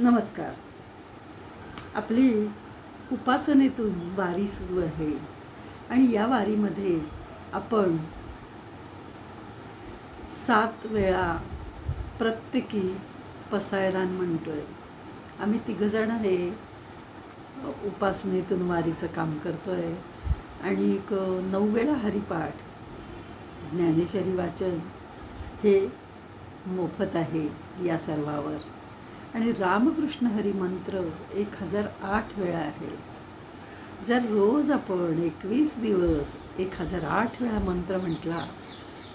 नमस्कार. आपली उपासनेतून वारी सुरू आहे आणि या वारीमध्ये आपण सात वेळा प्रत्येकी पसायदान आहे आम्ही तिघंजण हे उपासनेतून वारीचं काम करतो आहे आणि एक नऊ वेळा हरिपाठ ज्ञानेश्वरी वाचन हे मोफत आहे या सर्वावर. आणि रामकृष्ण हरी मंत्र एक हजार आठ वेळा आहे. जर रोज आपण एकवीस दिवस एक हजार आठ वेळा मंत्र म्हटला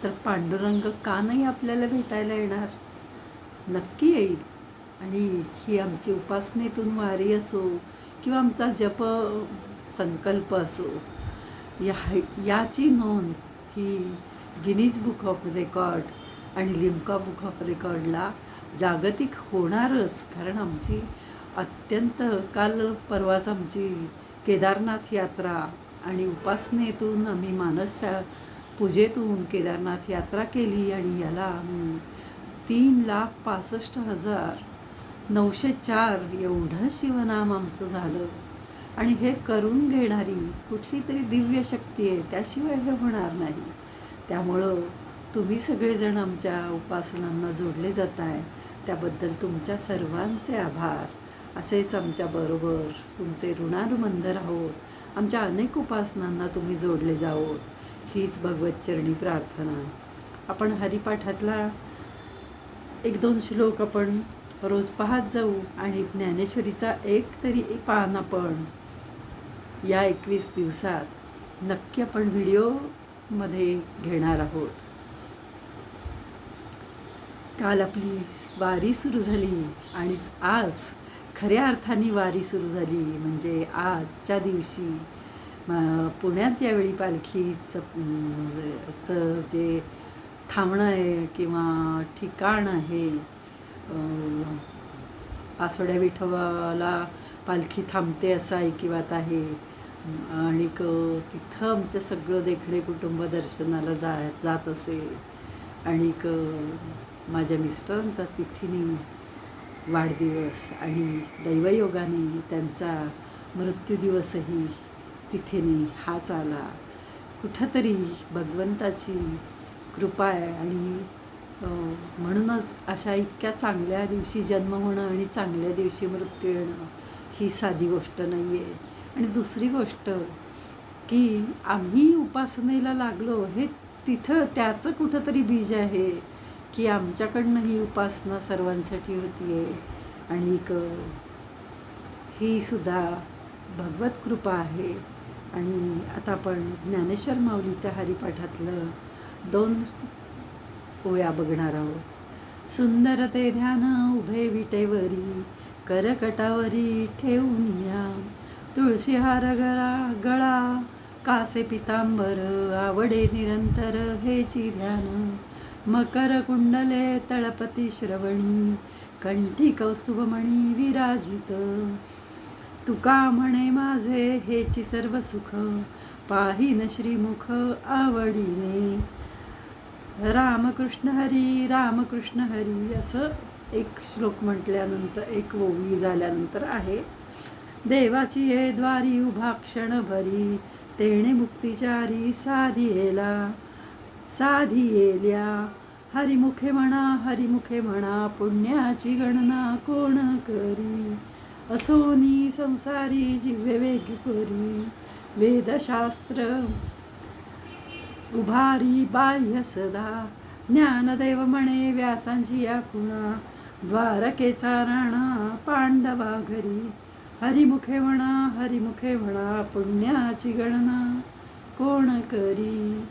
तर पांडुरंग का नाही आपल्याला भेटायला येणार. नक्की येईल. आणि ही आमची उपासनेतून वारी असो किंवा आमचा जप संकल्प असो या याची नोंद ही गिनीज बुक ऑफ रेकॉर्ड आणि लिम्का बुक ऑफ रेकॉर्डला जागतिक होणारच कारण आमची अत्यंत काल परवाच आमची केदारनाथ यात्रा आणि उपासनेतून आम्ही मानस पूजेतून केदारनाथ यात्रा केली आणि याला आम्ही तीन लाख पासष्ट हजार नऊशे चार एवढं शिवनाम आमचं झालं. आणि हे करून घेणारी कुठली तरी दिव्य शक्ती आहे त्याशिवाय हे होणार नाही. त्यामुळं तुम्ही सगळेजण आमच्या उपासनांना जोडले जात आहे त्याबद्दल तुमच्या सर्वांचे आभार. असेच आमच्याबरोबर तुमचे ऋणानुबंध राहोत आमच्या अनेक उपासनांना तुम्ही जोडले जावोत हीच भगवतचरणी प्रार्थना. आपण हरिपाठातला एक दोन श्लोक आपण रोज पाहत जाऊ आणि ज्ञानेश्वरीचा एक तरी एक पान आपण या एकवीस दिवसात नक्की आपण व्हिडिओमध्ये घेणार आहोत. काल आपली वारी सुरू झाली आणि आज खऱ्या अर्थाने वारी सुरू झाली. म्हणजे आजच्या दिवशी पुण्यात ज्यावेळी पालखीचं चं जे थांबणं आहे किंवा ठिकाण आहे आसोड्या विठोबाला पालखी थांबते असं ऐकिवात आहे. आणि तिथं आमचं सगळं देखणे कुटुंब दर्शनाला जा जात असे. आणि माझ्या मिस्टरांचा तिथीने वाढदिवस आणि दैवयोगाने त्यांचा मृत्यूदिवसही तिथेने हाच आला. कुठंतरी भगवंताची कृपा आहे आणि म्हणूनच अशा इतक्या चांगल्या दिवशी जन्म होणं आणि चांगल्या दिवशी मृत्यू येणं ही साधी गोष्ट नाही आहे आणि दुसरी गोष्ट की आम्ही उपासनेला लागलो हे तिथं त्याचं कुठंतरी बीज आहे. की आमच्याकडनं ही उपासना सर्वांसाठी होती आहे आणि ही सुद्धा भगवत कृपा आहे. आणि आता आपण ज्ञानेश्वर माऊलीच्या हरिपाठातलं दोन ओया बघणार आहोत. सुंदर ते ध्यान उभे विटेवरी करकटावरी ठेवून या. तुळशी हार गळा गळा कासे पितांबर आवडे निरंतर हेची ध्यान. मकर कुंडले तळपती श्रवणी कंठी कौस्तुभमणी विराजित. तुका म्हणे माझे हेची सर्व सुख पाहिन श्रीमुख आवडीने. रामकृष्ण हरी रामकृष्ण हरी असं एक श्लोक म्हटल्यानंतर एक ओवी झाल्यानंतर आहे. देवाची ये द्वारी उभा क्षण भरी तेणे मुक्तिचारी साधी येला साधी येल्या हरिमुखे म्हणा हरिमुखे म्हणा पुण्याची गणना कोण करी? असोनी संसारी जिव्हे वेगी करी वेदशास्त्र उभारी बाह्य सदा. ज्ञानदेव म्हणे व्यासांची या कुणा द्वारकेचा राणा पांडवा घरी. हरिमुखे म्हणा हरिमुखे म्हणा पुण्याची गणना कोण करी?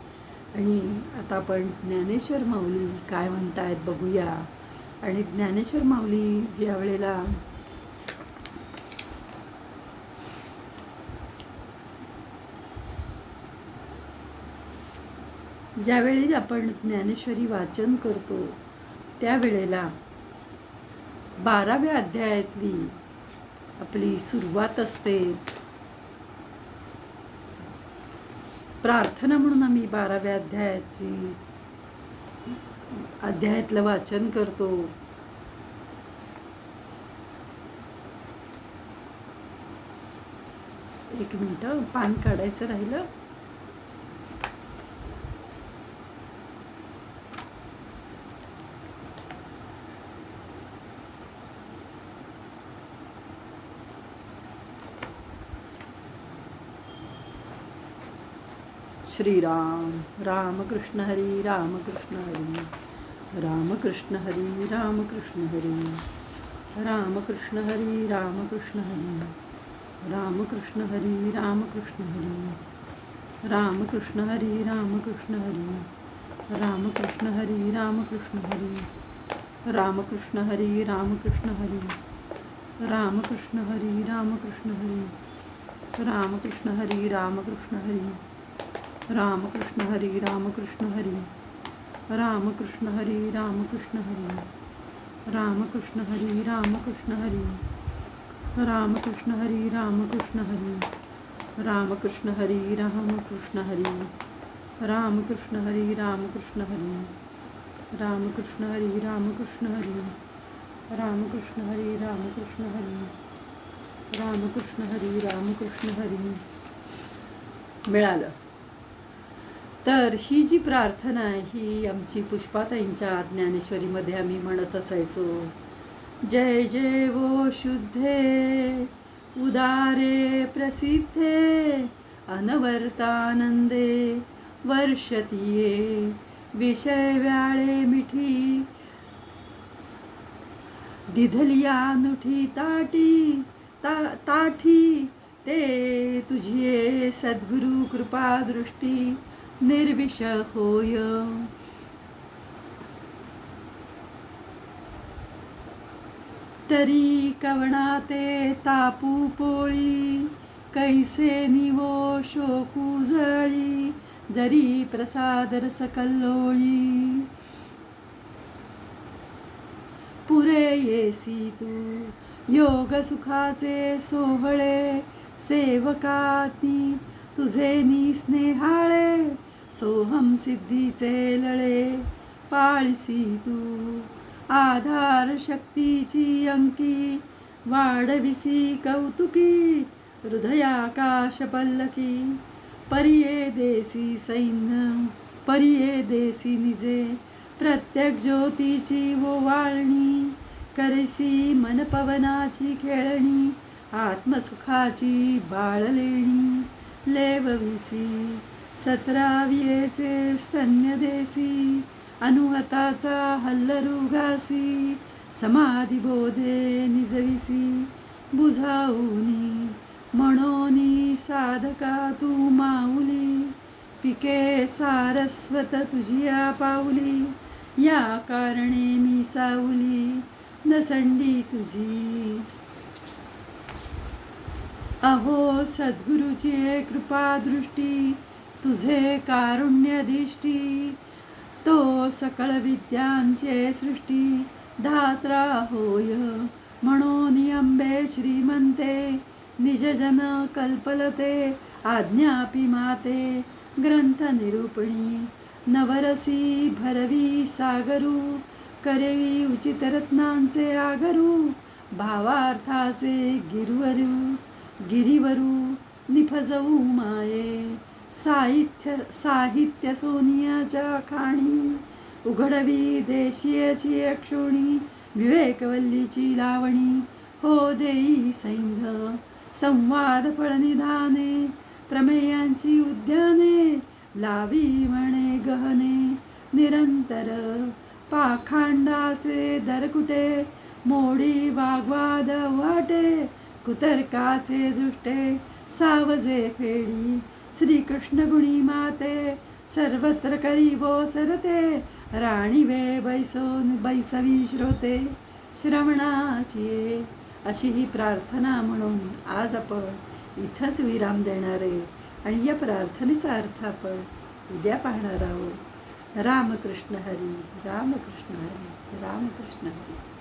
आणि आता आपण ज्ञानेश्वर माऊली काय म्हणतायत बघूया. आणि ज्ञानेश्वर माऊली ज्या वेळेला ज्यावेळी आपण ज्ञानेश्वरी वाचन करतो त्यावेळेला बाराव्या अध्यायातली आपली सुरुवात असते. प्रार्थना म्हणून आम्ही बाराव्या अध्यायाची अध्यायातलं वाचन करतो. एक मिनटं पान काढायचं राहिलं. श्रीराम रामकृष्ण हरी रामकृष्ण हरी। रामकृष्ण हरी रामकृष्ण हरी। रामकृष्ण हरी रामकृष्ण हरी। रामकृष्ण हरी रामकृष्ण हरी। रामकृष्ण हरी रामकृष्ण हरी। रामकृष्ण हरी रामकृष्ण हरी। रामकृष्ण हरी रामकृष्ण हरी। रामकृष्ण हरी रामकृष्ण हरी। रामकृष्ण हरी रामकृष्ण हरी। रामकृष्ण हरी रामकृष्ण हरी। रामकृष्ण हरी रामकृष्ण हरी। रामकृष्ण हरी रामकृष्ण हरी। रामकृष्ण हरी रामकृष्ण हरी। रामकृष्ण हरी रामकृष्ण हरी। रामकृष्ण हरी रामकृष्ण हरी। रामकृष्ण हरी रामकृष्ण हरी। रामकृष्ण हरी रामकृष्ण हरी। रामकृष्ण हरी रामकृष्ण हरी। मिळालं. तर ही जी प्रार्थना आहे ही आमची पुष्पाताईंच्या ज्ञानेश्वरीमध्ये आम्ही म्हणत असायचो. जय जय वो शुद्धे उदारे प्रसिद्धे अनवर्तानंदे वर्षतीये विषय व्याळे मिठी दिधलिया नुठी ताटी ता ताठी ते तुझी सद्गुरु कृपा दृष्टी निर्विष होय. तरी कवणा ते तापू पोळी कैसे निवो शोकू जळी जरी प्रसाद रस कल्लोळी पुरे येसी तू योग सुखाचे सोहळे सेवकाती तुझे नी स्नेहाळे सोहम सिद्धीचे लळे. पाळसी तू आधार शक्तीची अंकी. वाढविसी कौतुकी हृदयाकाश पल्लकी. परिये देसी सैन्य परिये देसी निजे. प्रत्येक ज्योतीची ओवाळणी करसी मनपवनाची खेळणी. आत्मसुखाची बाळलेणी. लेवविसी सतरावियेचे स्तन्य देसी अनुहताचा हल्लरुगासी समाधिबोधे निजविसी बुझाऊनी म्हणोनी साधका तू माऊली पिके सारस्वत तुझिया पाऊली या कारणे मी साऊली नसंडी तुझी अहो सद्गुरुची कृपा दृष्टी तुझे कारुण्यदिष्टी तो सकळ विद्यांचे सृष्टी धात्रा होय. म्हणून अंबे श्रीमंते निजजन कल्पलते आज्ञापी माते ग्रंथ निरूपणी नवरसी भरवी सागरू करेवी उचित रत्नांचे आगरू भावार्थाचे गिरवरू. गिरीवरू निफजवू माये। साहित्य साहित्य सोनियाच्या खाणी उघडवी देशीयची अक्षुणी विवेकवल्लीची लावणी हो देई सैंध संवाद फळनिधाने प्रमेयांची उद्याने लावी म्हणे गहने निरंतर पाखांडाचे दरकुटे मोडी वाग्वाद वाटे कुतर्काचे दृष्टे सावजे फेडी श्रीकृष्ण गुणी माते सर्वत्र करी सरते राणी वे बैसोन बैसवी श्रोते श्रवणाची अशी ही प्रार्थना म्हणून आज आपण इथंच विराम देणार आहे. आणि या प्रार्थनेचा अर्थ आपण उद्या पाहणार आहोत. रामकृष्ण हरी रामकृष्ण हरी रामकृष्ण हरी.